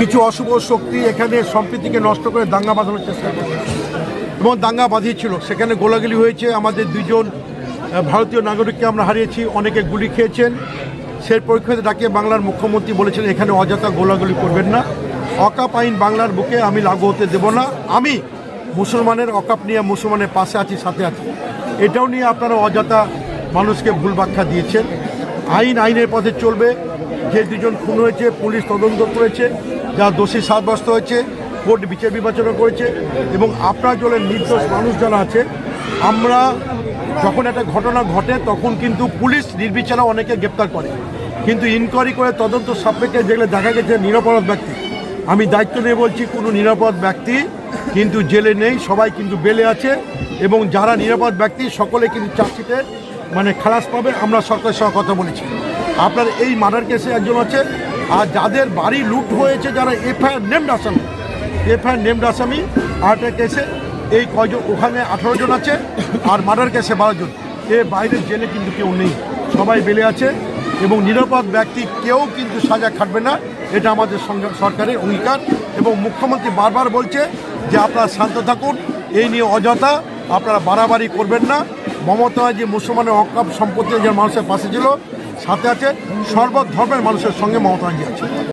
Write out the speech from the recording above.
কিছু অশুভ শক্তি এখানে সম্প্রীতিকে নষ্ট করে দাঙ্গা বাঁধানোর চেষ্টা করছে। এবং দাঙ্গা বাঁধিয়েছিল। সেখানে গোলাগুলি হয়েছে। আমাদের দুজন ভারতীয় নাগরিককে আমরা হারিয়েছি। অনেকে গুলি খেয়েছেন। সেই পরীক্ষাতে ডাকে বাংলার মুখ্যমন্ত্রী বলেছেন, এখানে অযথা গোলাগুলি করবেন না। অকাপ আইন বাংলার বুকে আমি লাগু হতে দেব না। আমি মুসলমানের অকাপ নিয়ে মুসলমানের পাশে আছি, সাথে আছি। এটাও নিয়ে আপনারা অযথা মানুষকে ভুল ব্যাখ্যা দিয়েছেন। আইন আইনের পথে চলবে। যে দুজন খুন হয়েছে, পুলিশ তদন্ত করেছে, যা দোষী সাব্যস্ত হয়েছে, কোর্ট বিচার বিবেচনা করেছে, এবং আপনার জলের নির্দোষ মানুষ যারা আছে, আমরা যখন একটা ঘটনা ঘটে, তখন কিন্তু পুলিশ নির্বিচারে অনেকে গ্রেপ্তার করে। কিন্তু ইনকোয়ারি করে তদন্ত সাপেক্ষে যেগুলো দেখা গেছে নিরাপরাধ ব্যক্তি। আমি দায়িত্ব নিয়ে বলছি, কোনো নিরাপদ ব্যক্তি কিন্তু জেলে নেই, সবাই কিন্তু বেলে আছে, এবং যারা নিরাপদ ব্যক্তি, সকলে কিন্তু চার্জশিটে মানে খালাস পাবে, আমরা সরকারের সঙ্গে কথা বলেছি। আপনার এই মার্ডার কেসে একজন আছে, আর যাদের বাড়ি লুট হয়েছে যারা এফআইআর নেমড আসামি, এফআইআর নেমড আসামি আরেকটা কেসে এই কয়জন, ওখানে আঠারো জন আছে, আর মার্ডার কেসে বারো জন। এ বাইরের জেলে কিন্তু কেউ নেই। সবাই বেলে আছে এবং নিরাপদ ব্যক্তি কেউ কিন্তু সাজা খাটবে না। এটা আমাদের সরকারের অঙ্গীকার এবং মুখ্যমন্ত্রী বারবার বলছে যে আপনারা শান্ত থাকুন, এই নিয়ে অযথা আপনারা বাড়াবাড়ি করবেন না। মমতা যে মুসলমানের অকাপ সম্পত্তি যে মানুষের পাশে ছিল সাথে আছে সর্ব ধর্মের মানুষের সঙ্গে মমতা আছে।